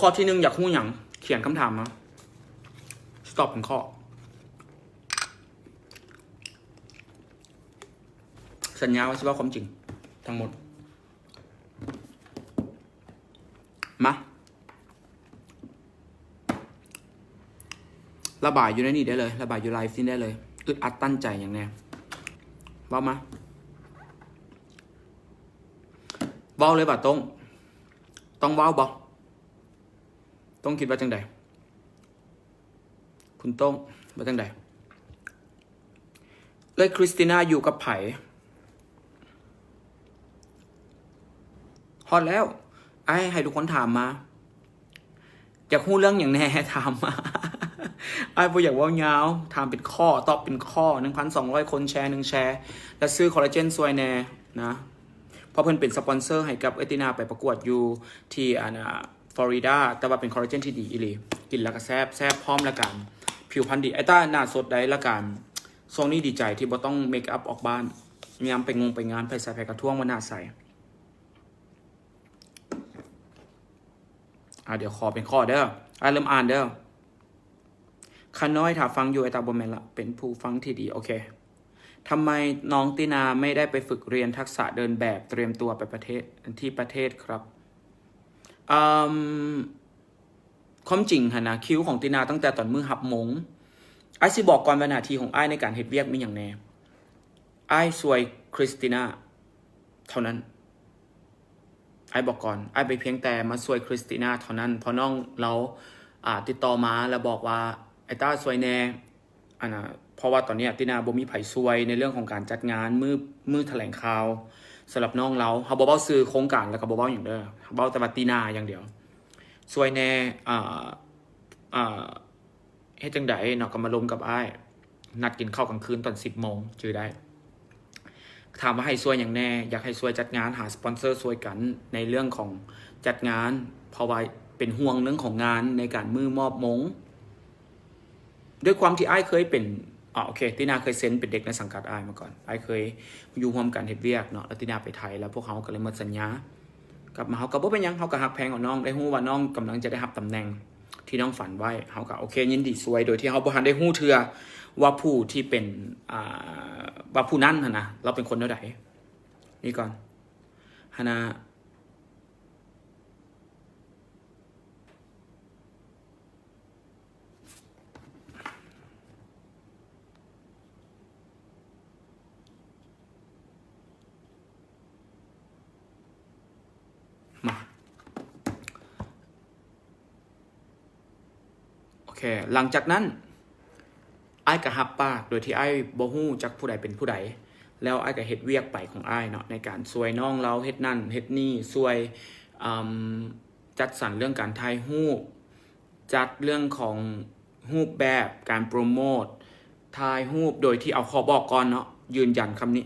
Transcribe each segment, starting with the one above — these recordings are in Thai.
ข้อที่หนึ่งอยากหู้หยังเขียนคำถามมาสต็อปเป็นข้อสัญญาว่าจะว่าความจริง ทั้งหมด มา ระบายอยู่ในนี่ได้เลย ระบายอยู่ไลฟ์นี่ได้เลยอึดอัดตั้นใจอย่างแน่เว่ามาเว้าเลยบ่ะต้องต้องเว้าบ่ ต้องคิดว่าจังใดคุณต้องว่าจังใดเลยคริสติน่าอยู่กับไผ่ฮอตแล้ว ไอ้ให้ทุกคนถามมา อยากพูดเรื่องอย่างแน่ถามมาไอ้พออยากว่ายาถามเป็นข้อ ตอบเป็นข้อ1,200คนแชร์หนึ่งแชร์ และซื้อคอลลาเจนซวยแน่นะ เพราะเพิ่นเป็นสปอนเซอร์ให้กับเอตินาไปประกวดอยู่ที่อานา ฟลอริดาแต่ว่าเป็นคอลลาเจนที่ดีอีหลีกินแล้วก็แซบแซบพร้อมละกัน ผิวพรรณดีไอต้าหน้าสดได้ละกันช่วงนี้ดีใจที่บ่ต้องเมคอัพออกบ้านยามไปงงไปงานไปใส่ไปกระท่วงว่าหน้าใสอะเดี๋ยวขอเป็นข้อเด้ออะเริ่มอ่านเด้อข้าน้อยถ้าฟังอยู่ไอตาบนแมนละเป็นผู้ฟังที่ดี โอเคทำไมน้องตินาไม่ได้ไปฝึกเรียนทักษะเดินแบบเตรียมตัวไปประเทศที่ประเทศครับ ความจริงฮะนะคิวของตินาตั้งแต่ตอนมือหับมงไอซิบอกก่อนวันนาทีของไอในการเฮ็ดเวียกมีอย่างแน่ไอสวยคริสตินาเท่านั้นไอบอกก่อนไอไปเพียงแต่มาสวยคริสตินาเท่านั้นเพอน้องเราอ่าติดต่อมาแล้วบอกว่าไอต้าสวยแน่อันน่ะเพราะว่าตอนนี้ตินาบ่มีไผซวยในเรื่องของการจัดงานมือมือแถลงข่าว สำหรับน้องเราเขาบอกว่าซื้อโครงการแล้วก็บอกว่าอย่างเด้อเขาบอกแต่ว่าตินาอย่างเดียวสวยแน่อ่าอ่าเฮ็ดจังไดเนาะก็มาลมกับไอ้นัดกินข้าวกลางคืนตอน10โมงจือได้ ถามว่าให้ช่วยอย่างแน่ อยากให้ช่วยจัดงานหาสปอนเซอร์ช่วยกันในเรื่องของจัดงาน เพราะว่าเป็นห่วงเรื่องของงานในการมือมอบมง ด้วยความที่ไอ้เคยเป็น อ๋อโอเคตินาเคยเซ็นเป็นเด็กในสังกัดไอ้มาก่อนไอ้เคยอยู่ร่วมกันเฮ็ดเวียกเนาะแล้วตินาไปไทยแล้วพวกเขาก็เลยหมดสัญญากลับมาเขาก็บ่เป็นยังเขาก็ฮักแพงของน้องได้ฮู้ว่าน้องกำลังจะได้รับตำแหน่งที่น้องฝันไว้เขาก็โอเคยินดีสวย โดยที่เขาบ่ทันได้ฮู้เทือว่าผู้ที่เป็นอ่าว่าผู้นั้นนะเราเป็นคนเท่าไหร่นี่ก่อนฮานา โอ เค หลังจากนั้นไอ้ายกะฮับปากโดยที่ไอ้บ่ฮู้จักผู้ใดเป็นผู้ใด แล้วไอ้ายก็เฮ็ดเวียกไปของไอ้เนาะในการซวยน้องเราเฮ็ดนั่นเฮ็ดนี่ซวยจัดสรรเรื่องการถ่ายรูปจัดเรื่องของรูปแบบการโปรโมทถ่ายรูปโดยที่เอาขอบอกก่อนเนาะยืนยันคำนี้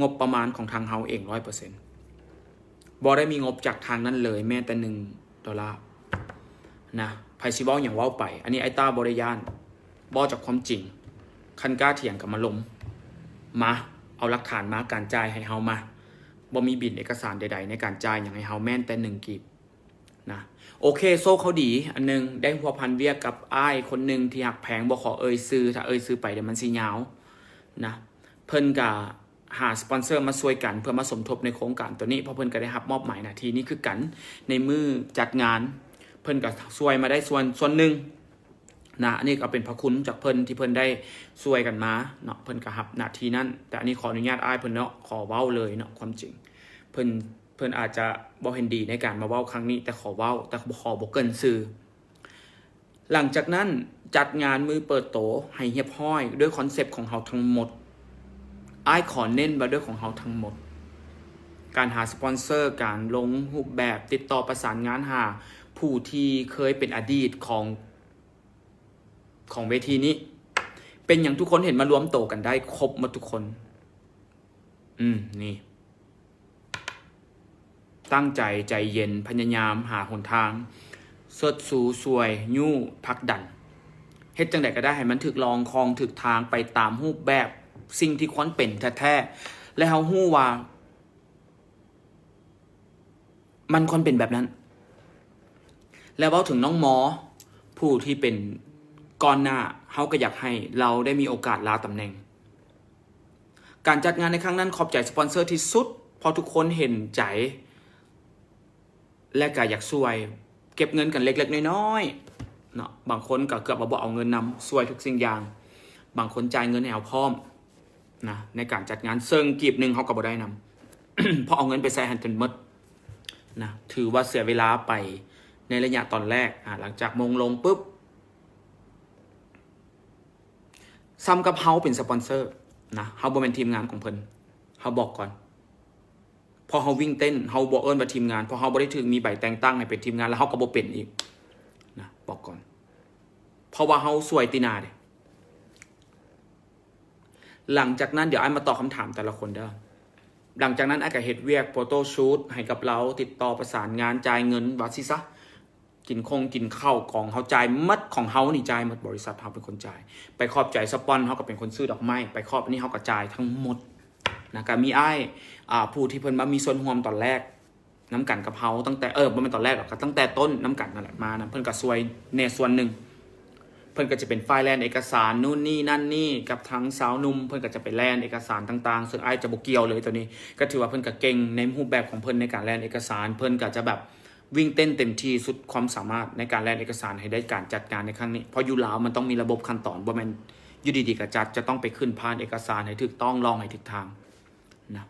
งบประมาณของทางเฮาเองร้อยเปอร์เซ็นต์บ่ได้มีงบจากทางนั้นเลยแม้แต่หนึ่งดอลลาร์นะ ไพซิบอลอย่างว่าไป อันนี้ไอ้ต้าบริยานบอจากความจริง คันกล้าเถียงกับมาลมมา เอาหลักฐานมาการจ่ายให้เฮามาบ่มีบินเอกสารใด ๆ ในการจ่ายอย่างให้เฮาแม่นแต่หนึ่งกีบนะโอเคโซ่เขาดี อันหนึงได้พัวพันเวียกกับอ้ายคนหนึ่งที่หักแพงบ่ขอเอ่ยซื้อถ้าเอ่ยซื้อไปเดี๋ยวมันสิยาวนะเพิ่นกะหาสปอนเซอร์มาช่วยกันเพื่อมาสมทบในโครงการตัวนี้เพราะเพิ่นก็ได้รับมอบหมายหน้าที่นี้คือกันในมือจัดงาน พิ่นก็ช่วยมาได้ส่วนส่วนหนึ่งนะอันนี้ก็เป็นพระคุณจากเพิ่นที่เพิ่นได้ช่วยกันมาเนาะเพิ่นก็รับหน้าที่นั้นแต่อันนี้ขออนุญาตอ้ายเพิ่นเนาะขอเว้าเลยเนาะความจริง เพิ่นเพิ่นอาจจะบ่เห็นดีในการมาเว้าครั้งนี้ แต่ขอเว้าแต่ขอบ่เกินซื่อหลังจากนั้นจัดงานมือเปิดโตให้เฮียบห้อย ด้วยคอนเซปต์ของเฮาทั้งหมดอ้ายขอเน้นมาด้วยของเฮาทั้งหมด การหาสปอนเซอร์การลงรูปแบบติดต่อประสานงานหา ผู้ที่เคยเป็นอดีตของของเวทีนี้ เป็นอย่างทุกคนเห็นมารวมโตกันได้ ครบมาทุกคน อืม นี่ ตั้งใจใจเย็นพยายามหาหนทางเสดสูสวยยู่พักดันเฮ็ดจังใดก็ได้ให้มันถึกลองคลองถึกทางไปตามรูปแบบสิ่งที่ควรเป็นแท้ๆและเฮาฮู้ว่า มันควรเป็นแบบนั้น แล้วเว้าถึงน้องหมอ ผู้ที่เป็นก่อนหน้าเฮาก็อยากให้เราได้มีโอกาสลาตำแหน่ง การจัดงานในครั้งนั้นขอบใจสปอนเซอร์ที่สุดเพราะทุกคนเห็นใจ และก็อยากช่วย เก็บเงินกันเล็กๆน้อยๆเนาะบางคนก็เกือบมาบอกเอาเงินนำช่วยทุกสิ่งอย่าง บางคนจ่ายเงินให้เอาพร้อมนะในการจัดงานเซิงกีบหนึ่งเขาก็บ่ได้นำเพราะเอาเงินไปใส่หันจนหมดนะถือว่าเสียเวลาไป ในระยะตอนแรกหลังจากมงลงปุ๊บซ้ำกับเฮาเป็นสปอนเซอร์นะเฮาบเป็นทีมงานของเพิ่นเฮาบอกก่อน พอเฮาวิ่งเต้นเฮาบ่เอิ้นว่าทีมงานพอเฮาบ่ได้ถึงมีใบแต่งตั้งให้เป็นทีมงานแล้วเฮาก็บ่เป็นอีกนะบอกก่อน เพราะว่าเฮาสวยตีหนาเด้หลังจากนั้นเดี๋ยวไอ้มาตอบคำถามแต่ละคนเด้อหลังจากนั้นไอ้ก็เฮ็ดเวียกโฟโต้ชูตให้กับเราติดต่อประสานงานจ่ายเงินว่าสิซะ กินคงกินข้าวของเฮาจ่ายมัดของเฮานี่จ่ายหมดบริษัทเฮาเป็นคนจ่าย ไปขอบใจสปอนเฮาก็เป็นคนซื้อดอกไม้ไปขอบนนี้เฮาก็จ่ายทั้งหมดนะก็มีไอ้อผู้ที่เพิ่นมามีส่วนร่วมตอนแรกน้ำกันกับเฮาตั้งแต่เออบ่แม่นตอนแรกหรอกตั้งแต่ต้นน้ำกันนั่นแหละมานะเพิ่นก็ซวยในส่วนหนึ่งเพิ่นก็จะเป็นไฟล์แลนเอกสารนู่นนี่นั่นนี่กับทั้งสาวนุ่มเพิ่นก็จะไปแลนเอกสารต่างๆ ซึ่งไอ้จะบ่เกี่ยวเลยตัวนี้ ก็ถือว่าเพิ่นก็เก่งในรูปแบบของเพิ่นในการแลนเอกสาร เพิ่นก็จะแบบ วิ่งเต้นเต็มที่สุดความสามารถในการแลนเอกสารให้ได้การจัดการในครั้งนี้ เพราะยู่ลาวมันต้องมีระบบขั้นตอนบ่แม่นยู่ดีๆก็จัดจะต้องไปขึ้นผ่านเอกสารให้ถูกต้องลองให้ถูกทางนะ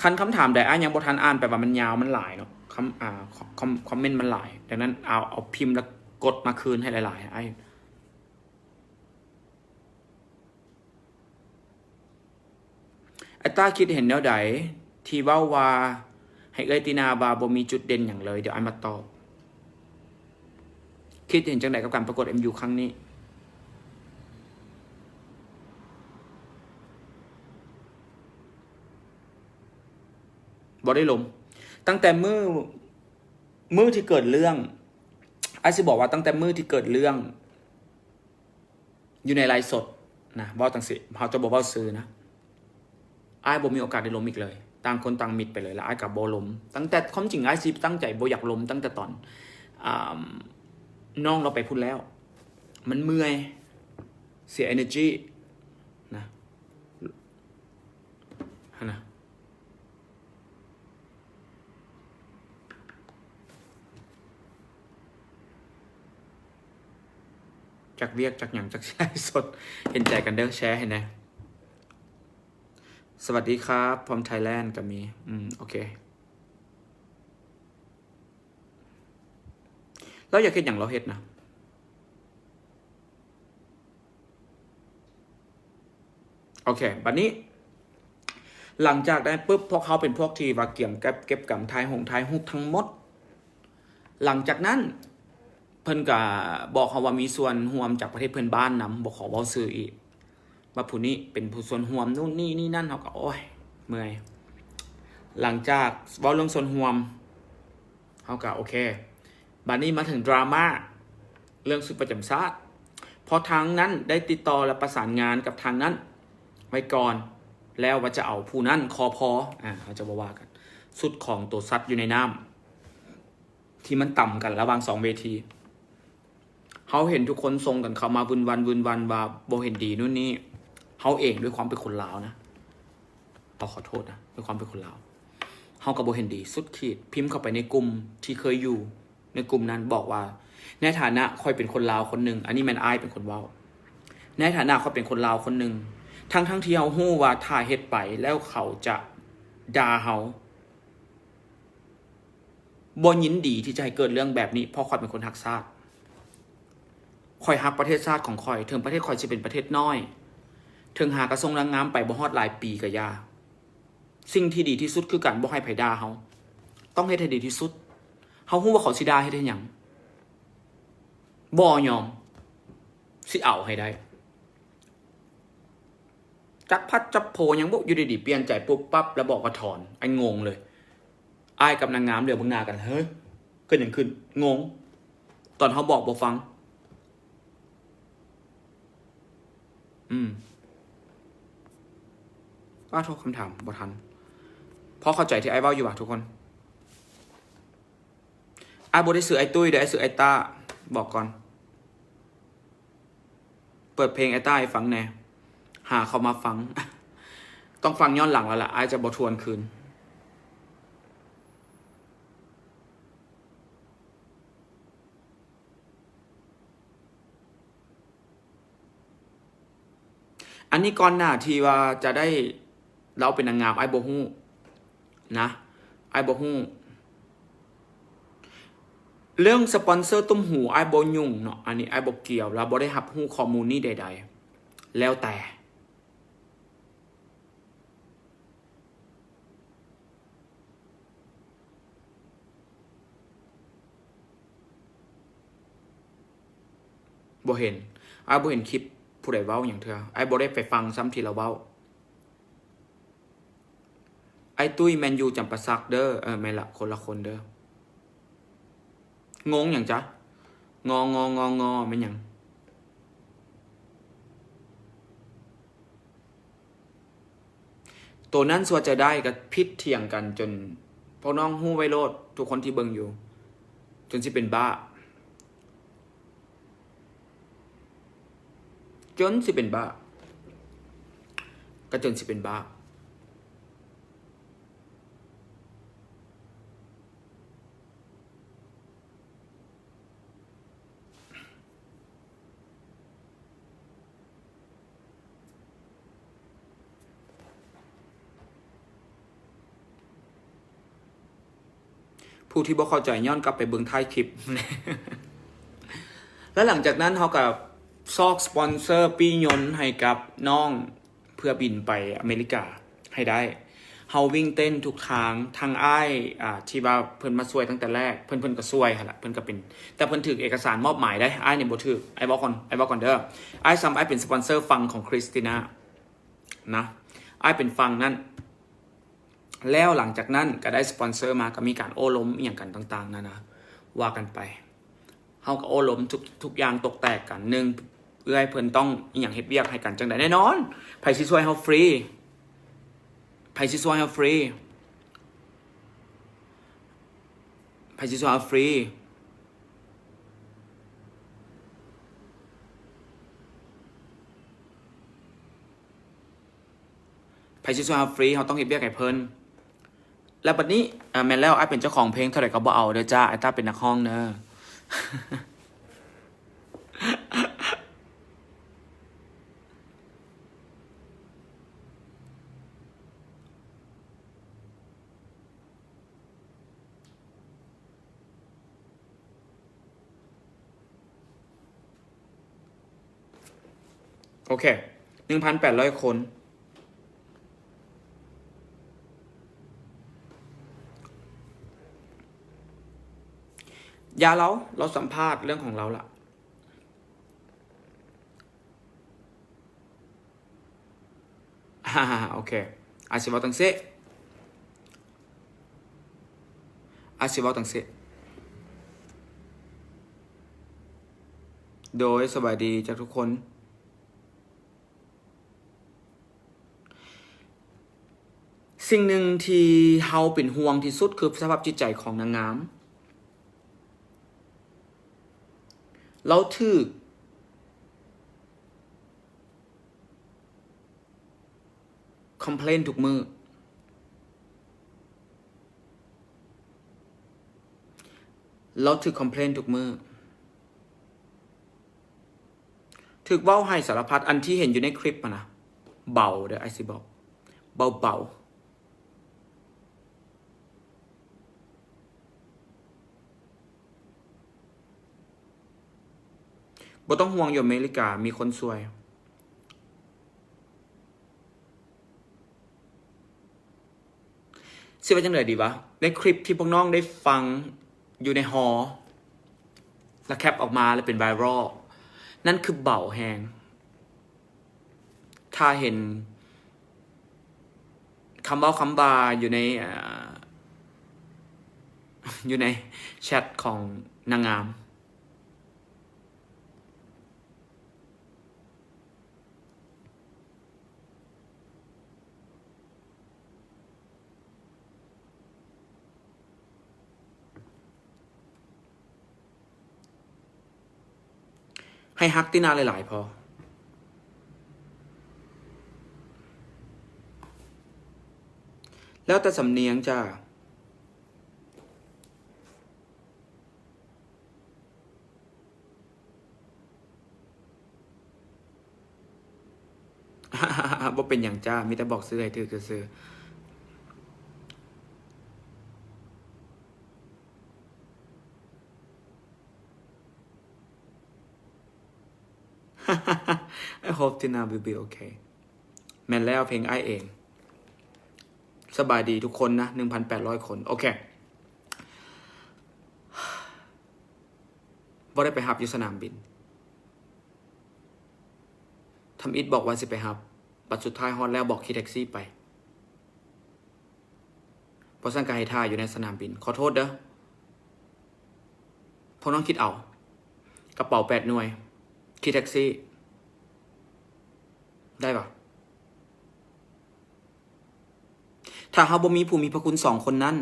คันคำถามใดอ้ายยังบทันอ่านไปว่ามันยาวมันหลายเนาะคำอ่าคอมคอมเมนต์มันหลายดังนั้นเอาเอาพิมพ์แล้วกดมาคืนให้หลาย ๆ ไอ้ไอ้ต้าคิดเห็นแนวใด ที่เว้าว่าให้เอ้ยตินาบาบ่มีจุดเด่นอย่างเลย เดี๋ยวไอ้มาตอบ คิดเห็นจังไดกับการประกวด MU ครั้งนี้ บ่ได้ลม ตั้งแต่มือมือที่เกิดเรื่องไอ้สิบอกว่าตั้งแต่มือที่เกิดเรื่อง อยู่ในไลฟ์สดนะเว่ตังสิเขาจะบอกว่าซื้อนะไอ้บ่มีโอกาสได้ล้มอีกเลย ต่างคนต่างมิดไปเลยแล้วไอ้กับโบล้มตั้งแต่ความจริงไอ้ายสิตั้งใจโบอยากล้มตั้งแต่ตอนอน้องเราไปพูดแล้ว มันเมื่อยเสีย energy นะฮะนะจากเวียกจากอย่างจากแชร์สด เห็นใจกันเด้อแชร์ให้นะ สวัสดีครับพร้อมไทยแลนด์ก็มี อืม โอเค เราอยากเห็นอย่างเราเห็ดนะโอเค บัดนี้ หลังจากได้ปุ๊บพวกเขาเป็นพวกที่ว่าเกี่ยมเก็บเก็บกำทายหงทายหุบทั้งหมด หลังจากนั้น เพิ่นก็บอกเขาว่ามีส่วนร่วมจากประเทศเพื่อนบ้านนำบอกขอเว้าซื้ออีก ว่าผู้นี้เป็นผู้ส่วนร่วมนู่นนี่นี่นั่นเขาก็โอ้ยเมื่อยหลังจากว้าเรื่องส่วนร่วมเขาก็โอเคบัดนี้มาถึงดราม่าเรื่องสุดประจำชาติเพราะทางนั้นได้ติดต่อและประสานงานกับทางนั้น ไว้ก่อนแล้วว่าจะเอาผู้นั้นคอพออ่าเขาจะบว่ากัน สุดของตัวซัดอยู่ในน้ำที่มันต่ำกันระหว่างสองเวทีเขาเห็นทุกคนทรงกันเขามาวุ่นวันวุ่นวันว่าโบเห็นดีนู่นนี่ เขาเองด้วยความเป็นคนลาวนะเราขอโทษนะด้วยความเป็นคนลาวเขากับโบเห็นดี สุดขีดพิมพ์เข้าไปในกลุ่มที่เคยอยู่ ในกลุ่มนั้นบอกว่า ในฐานะคอยเป็นคนลาวคนหนึ่งอันนี้แมนไอเป็นคนเว้า ในฐานะเขาเป็นคนลาวคนหนึ่งทั้งทั้งที่เขาหู้ว่าถ้าเฮ็ดไปแล้วเขาจะด่าเขาบนยินดีที่จะให้เกิดเรื่องแบบนี้เพราะคอยเป็นคนฮักชาติคอยฮักประเทศชาติของคอยถึงประเทศคอยจะเป็นประเทศน้อย ถึงหากระทรงรังงามไปบ่ฮอดหลายปีกับยา สิ่งที่ดีที่สุดคือการบ่ให้ไผด่าเขาต้องเฮ็ดให้ดีที่สุดเขาฮู้ว่าเขาสิด่าเฮ็ดให้หยังบ่ยอม สิเอาให้ได้ จักพัดจับโพยังบุอยู่ดีๆเปลี่ยนใจปุ๊บปั๊บแล้วบอกว่าถอนไอ้งงเลยอ้ายกับนางงามเดี๋ยวบงนากันเฮ้ยเกิดอย่างขึ้นงง ตอนเขาบอกบ่ฟัง อืม ว่าโทษคำถามบ่ทันเพราะเข้าใจที่ไอ้เว้าอยู่อะทุกคนไอ้บ่ได้ซื้อไอ้ตุ้ยเดี๋ยวไอ้ซื้อไอ้ตาบอกก่อน เปิดเพลงไอ้ตาให้ฟังแน่หาเขามาฟัง ต้องฟังย้อนหลังแล้วล่ะไอ้จะบ่ทวนคืนอันนี้ก่อนหน้าที่ว่าจะได้ เราเป็นนางงามไอ้บ่ฮู้นะไอ้บ่ฮู้เรื่องสปอนเซอร์ตุ้มหูไอ้บ่ยุ่งเนาะอันนี้ไอ้บ่เกี่ยวแล้วบ่ได้รับฮู้ข้อมูลนี้ใด ๆ แล้วแต่บ่เห็นไอ้บ่เห็นคลิปผู้ใดเว้าอย่างเธอไอ้บ่ได้ไปฟังซ้ำที่เราเว้า ไอ้ตุ้ยแมนยูจำปาสักเด้อเออไม่ละคนละคนเด้องงอย่างจ๊ะงองององอเป็นย่างตัวนั้นสัวจะได้กับพิษเถียงกันจนพอน้องหู้ไวโรดทุกคนที่เบิ่งอยู่ จนสิเป็นบ้า จนสิเป็นบ้าก็จนสิเป็นบ้า ผู้ที่บ่เข้าใจย้อนกลับไปเบิ่งท้ายคลิป แล้วหลังจากนั้นเขากับซอกสปอนเซอร์ปียนให้กับน้องเพื่อบินไปอเมริกาให้ได้เฮาวิ่งเต้นทุกทางทางอ้ายอ่าที่ว่าเพิ่นมาช่วยตั้งแต่แรกเพิ่นเพิ่นก็ช่วยหั่นล่ะเพิ่นก็เป็น แต่เพิ่นถือเอกสารมอบหมายได้อ้ายเนี่ยบ่ถือไอ้บอกก่อนไอ้บอกก่อนเด้ออ้ายซ้ำอ้ายเป็นสปอนเซอร์ฟังของคริสติน่านะอ้ายเป็นฟังนั่น แล้วหลังจากนั้นก็ได้สปอนเซอร์มาก็มีการโอ้ล้มอย่างกันต่างๆนะนะว่ากันไปเฮาก็โอ้ล้มทุกทุกอย่างตกแตกกันหนึ่งเอื้อยเพิ่นต้องอย่างเฮ็ดเวียกให้กันจังไดแน่นอนไผสิช่วยเฮาฟรีไผสิช่วยเฮาฟรีไผสิช่วยเฮาฟรีไผสิช่วยเฮาฟรีเฮาต้องเฮ็ดเวียกให้เพิ่น แล้วบัดนี้อ่าแมนแล้วไอ้เป็นเจ้าของเพลงเท่าไหร่ก็บ่เอาเด้อจ้าไอ้ต้าเป็นนักห้องเด้อโอเคหนึ่งพันแปดร้อยคน ยาเราเราสัมภาษณ์เรื่องของเราละฮ่าโอเคอาชิวาตังเซอาชิวาตังเซโดยสบายดีจากทุกคน สิ่งหนึ่งที่เฮาเป็นห่วงที่สุดคือสภาพจิตใจของนางงาม เราถือคอมเพลนทุกมือ เราถือคอมเพลนทุกมือถึกเบ้าให้สารพัดอันที่เห็นอยู่ในคลิปอะนะ เบาเด้อไอซิบอก เบาเบา บ่ต้องห่วงอยู่อเมริกา มีคนสวย สิว่าจังไดดีวะ ในคลิปที่พวกน้องได้ฟังอยู่ในฮอลแล้วแคปออกมาแล้วเป็นไวรัลนั่นคือเบาแหง ถ้าเห็นคำเว่าคำบาอยู่ในออยู่ในแชทของนางงาม ให้ฮักตินาหลาย ๆ พอ แล้วแต่สำเนียงจ้าบ่เป็นอย่างจ้ามีแต่บอกซื้อให้ถือคือซื้อ hope Tina will be okay แม่นแล้วเพลงไอเอง สบายดีทุกคนนะ1,800คน โอเคบ่ได้ไปฮับอยู่สนามบินทำอิดบอกว่าสิไปฮับ ปัจสุดท้ายฮอดแล้วบอกขี่แท็กซี่ไปเพราะสังการให้ท่าอยู่ในสนามบิน ขอโทษเด้อเพราะน้องคิดเอา กระเป๋าแปดหน่วยขี่แท็กซี่ ได้ปะถ้าเฮาบ่มีผู้มีพระคุณสองคนนั้น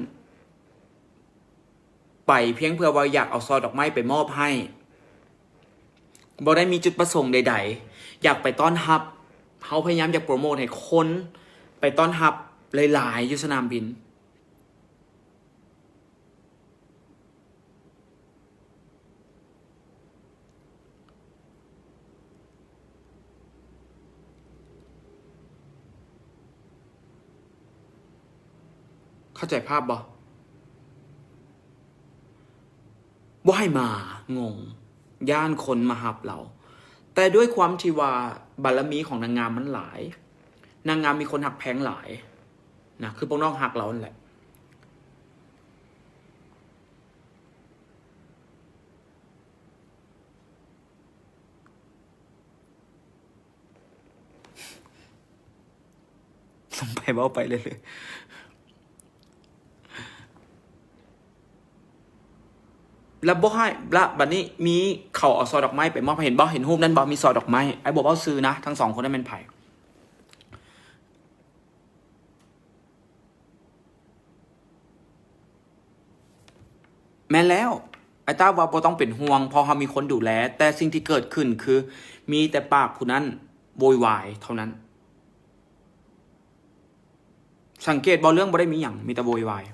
ไปเพียงเพื่อว่าอยากเอาซอดอกไม้ไปมอบให้บ่ได้มีจุดประสงค์ใด ๆ อยากไปต้อนรับเฮาพยายามอยากโปรโมทให้คน ไปต้อนรับหลายๆอยู่สนามบิน เข้าใจภาพบ่บ่ให้มางง ย่านคนมาหับเรา แต่ด้วยความที่ว่าบารมีของนางงามมันหลาย นางงามมีคนหักแพงหลายนะคือพวกน้องหักเรานั่นแหละลงไปเบ้าไปเลยเลย แล้วบ่ให้ละบัดนี้มีเขาเอาซอดอกไม้ไปมอบให้เห็นบ่เห็นรูปนั้นบ่มีซอดอกไม้ไอ้บอกว่าซื้อนะทั้งสองคนนั้นเป็นไผ่แม่แล้วไอ้ต้าว่าบ่ต้องเป็นห่วงเพอเขามีคนดูแล แต่สิ่งที่เกิดขึ้นคือ มีแต่ปากผู้นั้นโวยวายเท่านั้น สังเกตบ่เรื่องบ่ได้มีอย่างมีแต่โวยวาย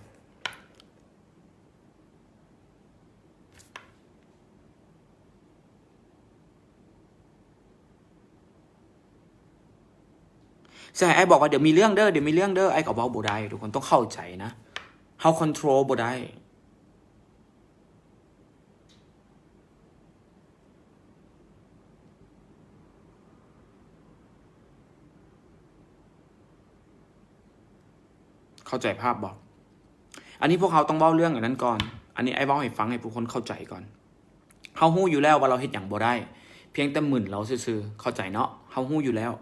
ใช่ไอ้บอกว่าเดี๋ยวมีเรื่องเด้อเดี๋ยวมีเรื่องเด้อไอ้ก็เว้าบ่ได้ทุกคนต้องเข้าใจนะเฮาคอนโทรลบ่ได้เข้าใจภาพบอก อันนี้พวกเขาต้องเว้าเรื่องอย่างนั้นก่อน อันนี้ไอ้เว้าให้ฟังให้ผู้คนเข้าใจก่อนเฮาฮู้อยู่แล้วว่าเราเฮ็ดหยังบ่ได้ เพียงแต่หมื่นเราซื่อๆเข้าใจเนาะเฮาฮู้อยู่แล้ว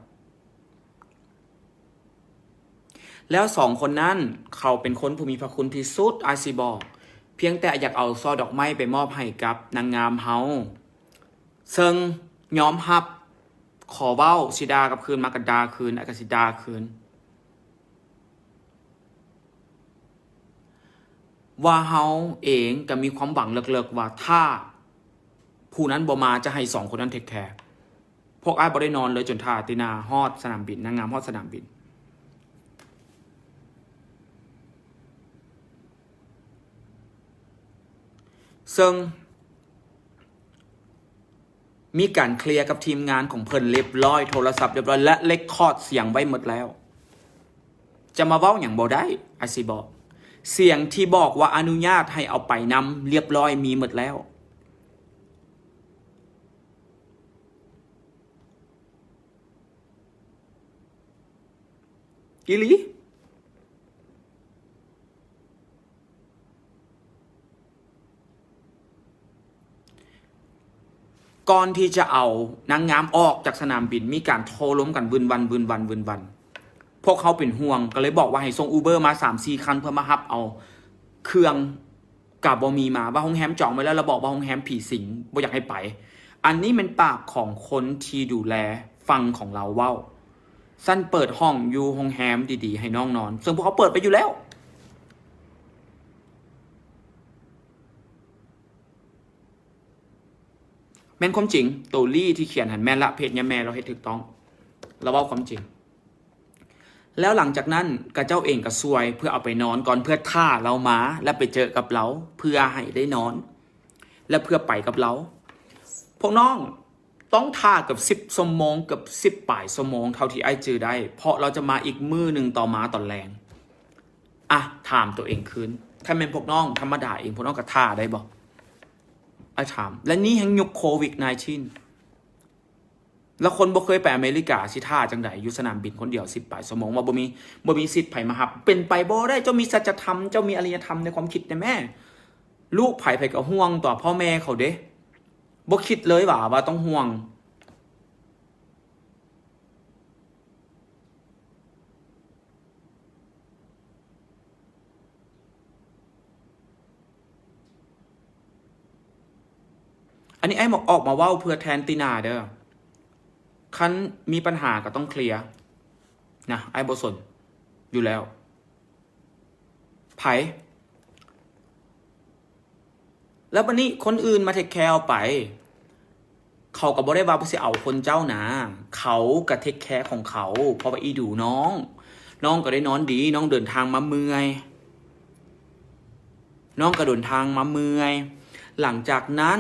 แล้วสองคนนั้นเขาเป็นคนผู้มีพระคุณที่สุดไอซีบอก เพียงแต่อยากเอาซอดอกไม้ไปมอบให้กับนางงามเฮาซึ่งยอมรับ ขอเว้าสิดากับคืนมากระดาคืนอากาสิดาคืน ว่าเฮาเองก็มีความหวังเลิกๆว่าถ้า ผู้นั้นบ่มาจะให้สองคนนั้นเทคแคร์พวกอ้าบ่ได้นอนเลยจนท่าตินาฮอดสนามบินนางงามฮอดสนามบิน ซึ่ง มีการเคลียร์กับทีมงานของเพิ่นเรียบร้อยโทรศัพท์เรียบร้อยและเลคคอร์ดเสียงไว้หมดแล้ว จะมาเว้าอย่างบ่ได้อาซิบอก เสียงที่บอกว่าอนุญาตให้เอาไปนำเรียบร้อยมีหมดแล้ว อีลี ก่อนที่จะเอานางงามออกจากสนามบินมีการโทรล้มกันวืนวันวืนวันวืนวัน พวกเขาเป็นห่วงก็เลยบอกว่าให้ส่งอูเบอร์มาสามสี่คันเพื่อมาฮับเอาเครื่องกับบอมีมาว่าห้องแฮมจองไว้แล้วเราบอกว่าห้องแฮมผีสิงบ่อยากให้ไป อันนี้เป็นปากของคนที่ดูแลฟังของเราเว้า สั้นเปิดห้องอยู่ห้องแฮมดีๆ ให้น้องนอน ซึ่งพวกเขาเปิดไปอยู่แล้ว แม่นความจริงตัวลี่ที่เขียนหันแม่นละเพจยาแม่เราเฮ็ดถูกต้องเราเว่าความจริง แล้วหลังจากนั้นกระเจ้าเองก็ซวย เพื่อเอาไปนอนก่อนเพื่อท่าเรามาและไปเจอกับเราเพื่อให้ได้นอน และเพื่อไปกับเราพวกน้องต้องท่ากับสิบสมงกับสิบป่ายสมองเท่าที่ไอจือได้ เพราะเราจะมาอีกมือหนึ่งต่อมาตอนแรงอะถามตัวเองคืนถ้าเป็นพวกน้องธรรมดาเองพวกน้องก็ท่าได้บอก ไอ้ถาม และนี่แห่งยุคโควิด -19 แล้วคนบ่เคยไปอเมริกาสิท่าจังไดอยู่สนามบินคนเดียวสิบป่าสมองว่าบ่มีบ่มีสิทธิ์ไผมาหับ เป็นไปบ่ได้เจ้ามีสัจธรรมเจ้ามีอริยธรรมในความคิดนะแม่ ลูกไผไผก็ห่วงต่อพ่อแม่เขาเด้บ่คิดเลยว่าว่าต้องห่วง นนี้ไอ้หมอกออกมาว่าเพื่อแทนตินาเด้อคันมีปัญหาก็ต้องเคลียร์นะไอ้บสนอยู่แล้ว ไผ แล้ววันนี้คนอื่นมาเทคแคร์ไป เขาก็บ่ได้ว่าเพื่สิเอาคนเจ้านะ เขาก็เทคแคร์ของเขาพราะว่าอีดูน้อง น้องก็ได้นอนดี น้องเดินทางมาเมื่อย น้องก็เดินทางมาเมื่อย หลังจากนั้น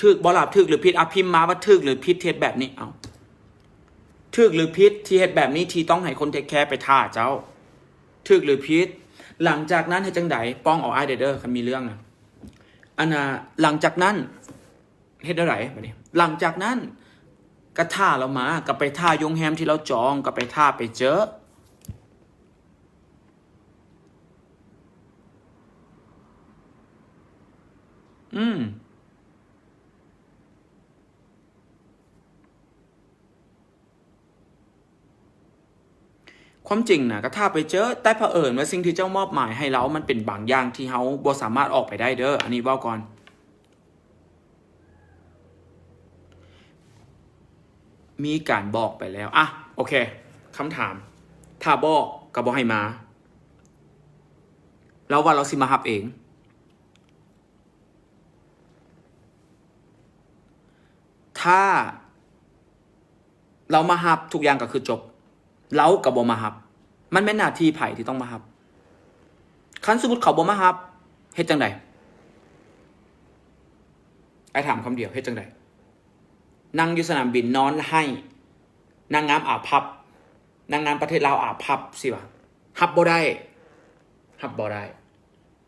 ถึกบอลับถึกหรือพิษอะพิมพ์มาว่าถึกหรือพิษเทศแบบนี้เอาถึกหรือพิษที่เหตุแบบนี้ที่ต้องให้คนเทคแคร์ไปท่าเจ้าถึกหรือพิษหลังจากนั้นให้จังไดป้องเอาไอเดเดอร์คันมีเรื่องนะอันน่ะหลังจากนั้นเฮ็ดอะไรแบบนี้หลังจากนั้นก็ท่าเรามาก็ไปท่ายงแฮมที่เราจองก็ไปท่าไปเจออืม ความจริงนะก็ถ้าไปเจอแต่เผอิญว่าสิ่งที่เจ้ามอบหมายให้เรา มันเป็นบางอย่างที่เขาบ่สามารถออกไปได้เด้อ อันนี้ว่าก่อน มีการบอกไปแล้ว อะ โอเคคำถาม ถ้าบอกก็บอกให้มา แล้วว่าเราสิมาฮับเอง ถ้า เรามาฮับทุกอย่างก็คือจบ เรากับบมาฮับ มันเป็นหน้าที่ไผ่ที่ต้องมาฮับ คันสมมติเขาบมาฮับเฮ็ดจังไดไอ้ถามคำเดียวเฮ็ดจังไดนั่งอยู่สนามบินนอนให้นางงามอาบพับนางงามประเทศลาวอาบพับสิวะฮับบ่ได้ฮับบ่ได้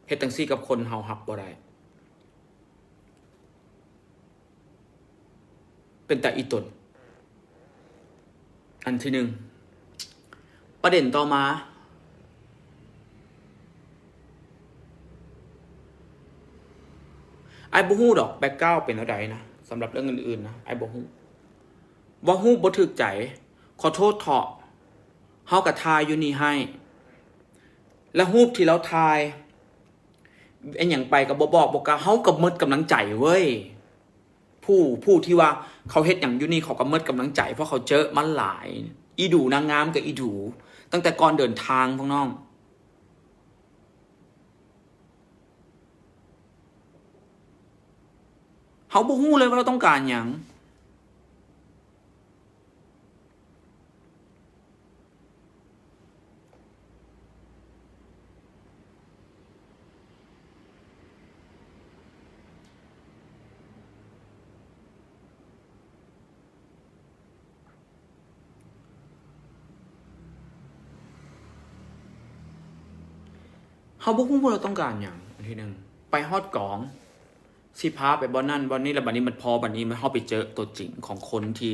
เฮ็ดจังซี่กับคนเฮาฮับบ่ได้เป็นแต่อีตน อันที่หนึ่ง ประเด็นต่อมา ไอ้บ่ฮู้ดอกแบ็กกราเป็นอะไรนะสำหรับเรื่องอื่นๆนะไอ้บ่ฮู้ว่าฮู้บ่ถึกใจ ขอโทษเถาะเฮากะทายอยู่นี่ให้ และรูปที่เราทายไอ้หยังไปก็บ่บอกบ่กล้าเฮาก็หมดกำลังใจเว้ยผู้ผู้ที่ว่าเขาเฮ็ดอย่างยูนี่เขาก็เมิดกำลังใจ เพราะเขาเจอมันหลาย อีดูนางงามกับอีดู ตั้งแต่ก่อนเดินทางพ่อน้อง เขาบ่ฮู้เลยว่าเราต้องการอย่าง เขาบอกว่าเราต้องการอย่างอันที่หนึ่งไปฮอดกองสิพาไปบอนนั่นบอนนี้แล้วบัดนี้มันพอบัดนี้มันเข้าไปเจอตัวจริงของคนที่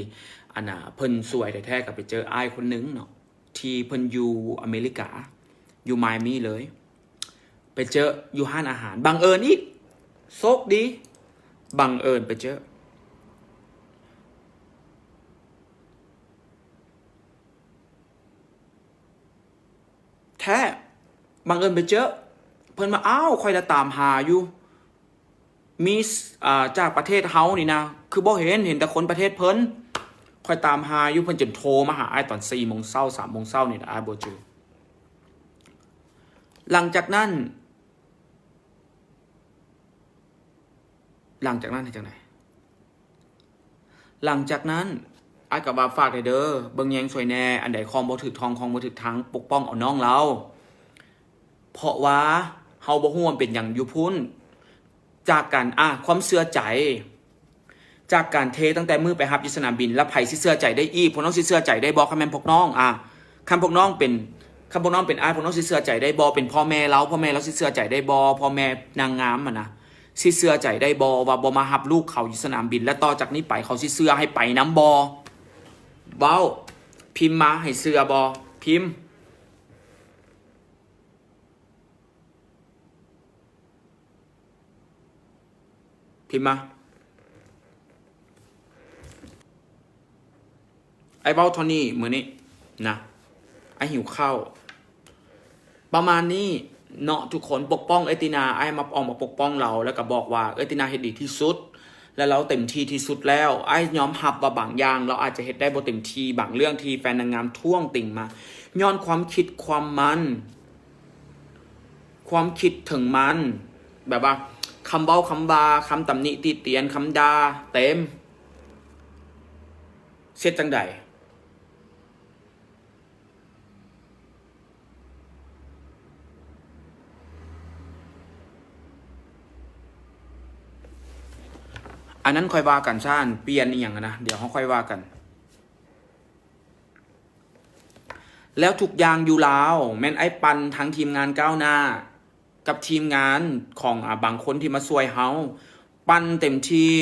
อันน่ะเพิ่นสวยแท้ๆกับไปเจออ้ายคนนึงเนาะที่เพิ่นอยู่อเมริกา อยู่ไมอามี่เลย ไปเจออยู่ห้านอาหารบังเอิญอีกโชคดีบังเอิญไปเจอ แท้บังเอิญไปเจอ เพิ่นมาอ้าวคอยจะตามหาอยู่ มีสอ่าจากประเทศเฮานี่นะ คือบ่เห็นเห็นแต่คนประเทศเพิ่นคอยตามหาอยู่เพิ่นจนโทรมาหาไอ้ตอนสี่โมงเช้าสามโมงเช้านี่นะไอ้ายบ่เจอหลังจากนั้น หลังจากนั้นเฮ็ดจังไดหลังจากนั้นไอ้กับว่าฝากเด้อเบิ่งแยงสวยแน่ อันใดคองบ่ถึกทองคองบ่ถึกทางปกป้องเอาน้องเรา เพราะว่า เฮาบ่ฮู้ว่ามันเป็นหยังอยู่พุ่นจากการอะความเชื่อใจ จากการเทตั้งแต่มือไปฮับที่สนามบิน แล้วไผ่สิเชื่อใจได้อีพวกน้องสิเชื่อใจได้บ่คันแม่นพวกน้องอะคันพวกน้องเป็นคันพวกน้องเป็นอ้ายพวกน้องสิเชื่อใจได้บ่เป็นพ่อแม่เราพ่อแม่เราสิเชื่อใจได้บ่พ่อแม่นางงามอะนะสิเชื่อใจได้บ่ว่าบ่มาฮับลูกเขายู่สนามบิน และต่อจากนี้ไปเขาสิเชื่อให้ไปน้ำบ่เว้าพิมพ์มาให้เชื่อบ่พิมพ์ พิมพ์มาไอ้เบ้าทอนี่มือนี้นะไอ้หิวข้าวประมาณนี้เนาะทุกคนปกป้องเอตินาไอ้มาออกมาปกป้องเรา แล้วก็บอกว่าเอตินาเฮ็ดดีที่สุด แล้วเราเต็มที่ที่สุดแล้ว ไอ้ยอมหับว่าบางอย่าง เราอาจจะเฮ็ดได้บ่เต็มที่บางเรื่องที่แฟนนางงามท่วงติ่งมาย้อนความคิดความมัน ความคิดถึงมันแบบว่า คำเบ้าคำบาคำตำหนิติเตียนคำดาเต็มเสียจังใดอันนั้นค่อยว่ากันซ่านเปลี่ยนอีหยังนะเดี๋ยวเขาค่อยว่ากัน แล้วทุกอย่างอยู่ลาวแม่นไอ้ปันทั้งทีมงานก้าวหน้า กับทีมงานของอบางคนที่มาช่วยเฮาปั้นเต็มที่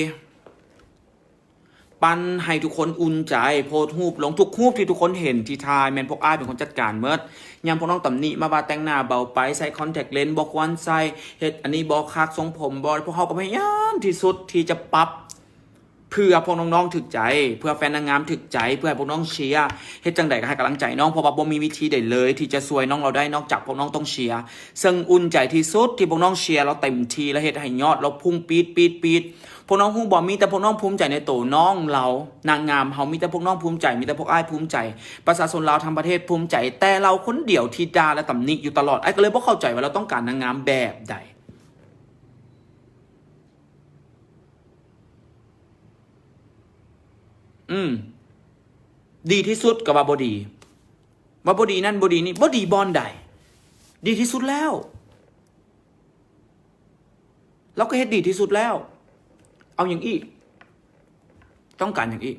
ปั้นให้ทุกคนอุ่นใจ โพสรูปลงทุกรูปที่ทุกคนเห็นที่ทายแมนพวกอ้ายเป็นคนจัดการเมิดยามพวกน้องตำหนิมาบาแต่งหน้าเบาไปใส่คอนแทคเลนส์บอกวันใส่เฮ็ดอันนี้บอกคักทรงผมบอพวกเขาก็พยายามที่สุดที่จะปรับ เพื่อพวกน้องๆถึกใจ เพื่อแฟนนางงามถึกใจ เพื่อให้พวกน้องเชียร์เฮ็ดจังใดก็ให้กำลังใจน้องเพราะว่าบ่มีวิธีใดเลย ที่จะช่วยน้องเราได้นอกจากพวกน้องต้องเชียร์ซึ่งอุ่นใจที่สุดที่พวกน้องเชียร์เราเต็มทีและเฮ็ดให้ยอดเราพุ่งปีดปีดปีดพวกน้องฮู้บ่มีแต่พวกน้องภูมิใจในตัวน้องเรา นางงามเฮามีแต่พวกน้องภูมิใจ มีแต่พวกอ้ายภูมิใจ ประชาชนลาวทั้งประเทศภูมิใจ แต่เราคนเดียวที่ด่าและตำหนิอยู่ตลอดไอ้ก็เลยบ่เข้าใจว่าเราต้องการนางงามแบบใด อืม ดีที่สุดกับว่าบดีว่าบดีนั่นบดีนี่บดีบอลใดดีที่สุดแล้ว เราก็เฮ็ดดีที่สุดแล้ว เอาอย่างอีก ต้องการอย่างอีก